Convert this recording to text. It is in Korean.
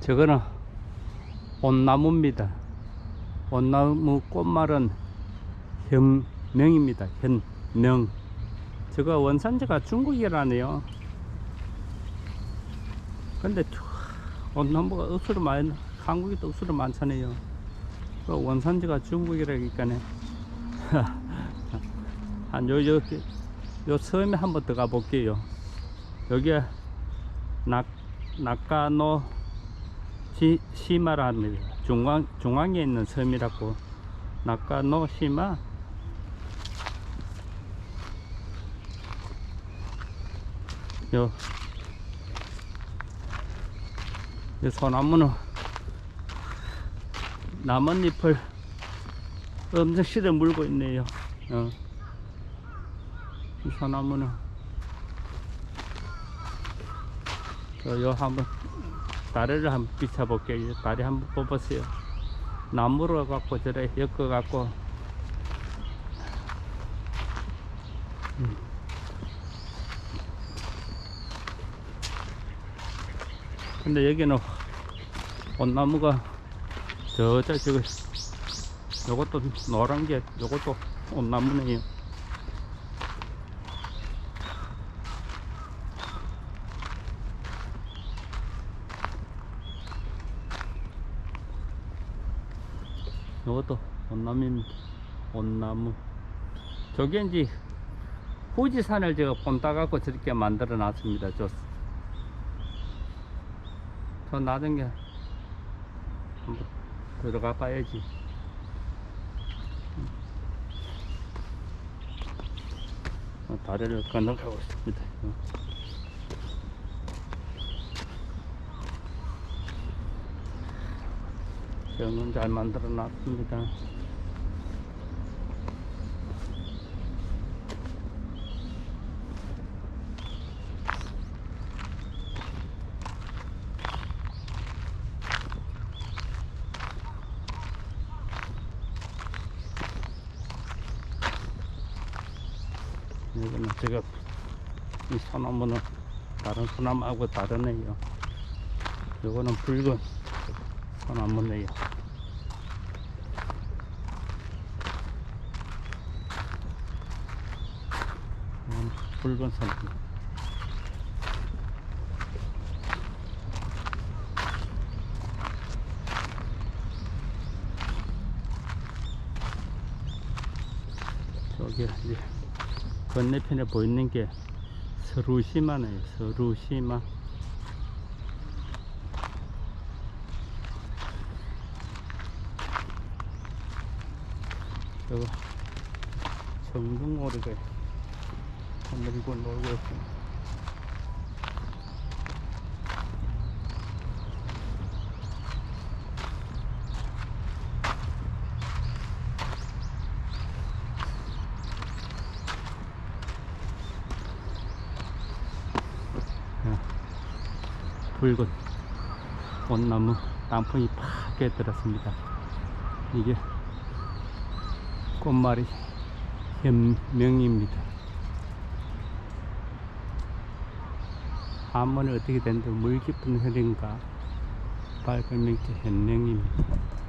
저거는 온나무입니다. 온나무 꽃말은 현명입니다. 현명. 저거 원산지가 중국이라네요. 근데 저- 온나무가 억수로 많이, 한국에도 억수로 많잖아요. 그 원산지가 중국이라니까네. 한 요, 요, 요 섬에 한번 들어가 볼게요. 여기에 낙, 낙가노 시, 시마랍니다. 중앙, 중앙에 있는 섬이라고. 낙가노 시마. 요, 이 소나무는 나뭇잎을 엄청 실어 물고 있네요. 어. 이 소나무는 저, 요 한번 다리를 한번 비춰볼게요. 다리 한번 뽑으세요. 나무로 갖고 저래 엮어 갖고 음. 근데 여기는 온나무가 저저 저거 요것도 노란 게 요것도 온나무네요. 요것도 온나무입니다. 온나무. 저게 이제 후지산을 제가 본따 갖고 저렇게 만들어 놨습니다. 저, 저 나중에 한번 들어가 봐야지. 어, 다리를 건너가고 있습니다. 어. 저는 잘 만들어 놨습니다. 이거는 제가 이 소나무는 다른 소나무하고 다르네요. 이거는 붉은 소나무네요. 이건 붉은 소나무. 저기 이제 건너편에 보이는 게 서루시마네요. 서루시마. 저거 청둥오리가 하늘고 놀고 있습니다. 야, 붉은 온나무 단풍이 파게 들었습니다. 이게 꽃말이 현명입니다. 한문이 어떻게 되는데 물 깊은 흐린가 밝은 명체 현명입니다.